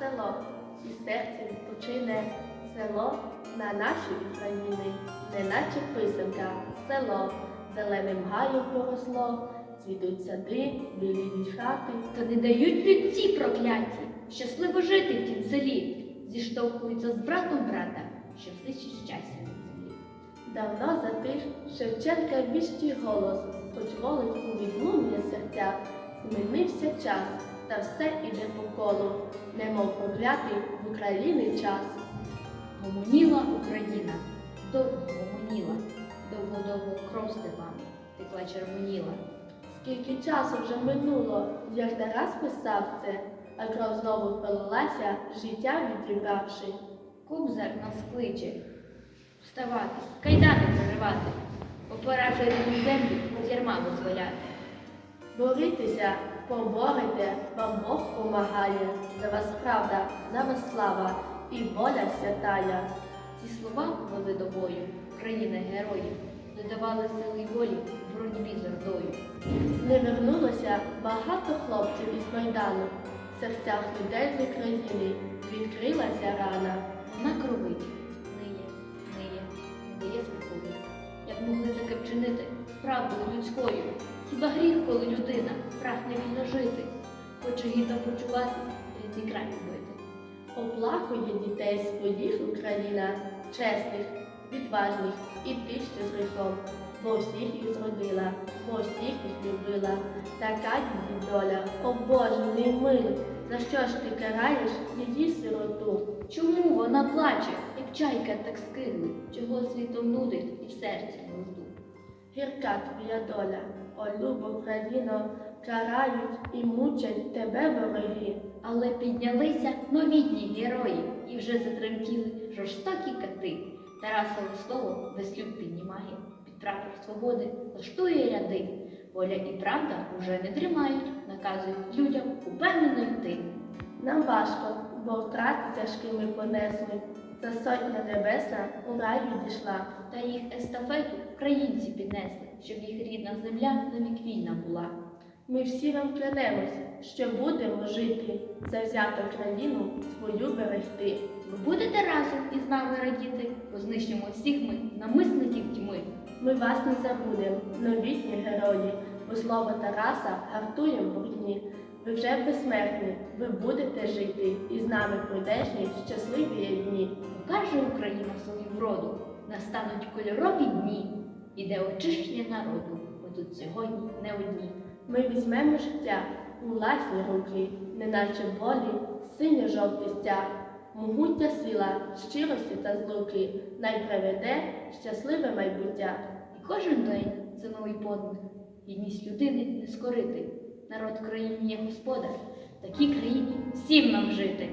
село, і серце відпочине село на нашій Україні, неначе писанка, село, зеленим гаєм поросло, цвітуть сади, біліють хати. Та не дають людці прокляті, щасливо жити в тім селі, зіштовхуються з братом брата, що знищить щастя на землі. Давно затих Шевченка віщий голос, хоч волить у відлуння серця, змінився час, та все іде по колу, немов проклятий в Україні час. Гомоніла Україна, довго гомоніла, довго-довго кров степами, текла червоніла. Скільки часу вже минуло, як Тарас писав це, а кров знову пролилася, життя відрібравши. Кобзар нас кличе вставати, кайдани проривати, опоравши рідну землю, з ярма визволяти. Борітеся, поборете, вам Бог помагає, за вас правда, за вас слава і воля святая. Ці слова вели до бою, країни героїв, додавали сили й волі в боротьбі з ордою. Не вернулося багато хлопців із Майдану. В серцях людей з України відкрилася рана. Вона кровить, ниє, ниє, не дає спокою. Як могли таке вчинити з правдою людською? Хіба гріх, коли людина жити, хоче гідно почувати, рідний край любити? Оплакує дітей своїх Україна, чесних, відважних і тих, з гріхом, бо всіх їх зродила, бо всіх їх любила. Така її доля, о Боже, мій милий, за що ж ти караєш її сироту? Чому вона плаче, як чайка так скинули, чого світом нудить і в серці нужду? Гірка твоя доля, о любо Україно, карають і мучать тебе вороги. Але піднялися новітні герої і вже затремтіли жорстокі кати. Тарасове слово весь люд піднімає, під прапор свободи лаштує ряди. Воля і правда уже не тримають, наказують людям упевнено йти. Нам важко, бо втрати тяжкі ми понесли. Та сотня небесна у рай відійшла. Та їх естафету українці піднесли, щоб їх рідна земля навік вільна була. Ми всі вам клянемось, що будемо жити, завзято країну свою берегти. Ви будете разом із нами радіти, бо знищимо всіх ми намисників тьми. Ми вас не забудем, новітні герої, бо слово Тараса гартує в. Ви вже безсмертні, ви будете жити, і з нами пройдешні щасливі дні. Покаже Україна свою вроду, настануть кольорові дні, іде очищення народу, ми тут сьогодні не одні. Ми візьмемо життя у власні руки, неначе болі, синьо-жовті стяг, могутня сила щирості та злуки, най приведе щасливе майбуття. І кожен день це новий подвиг, гідність людини не скорити. Народ країні є господар, такій країні всім нам жити.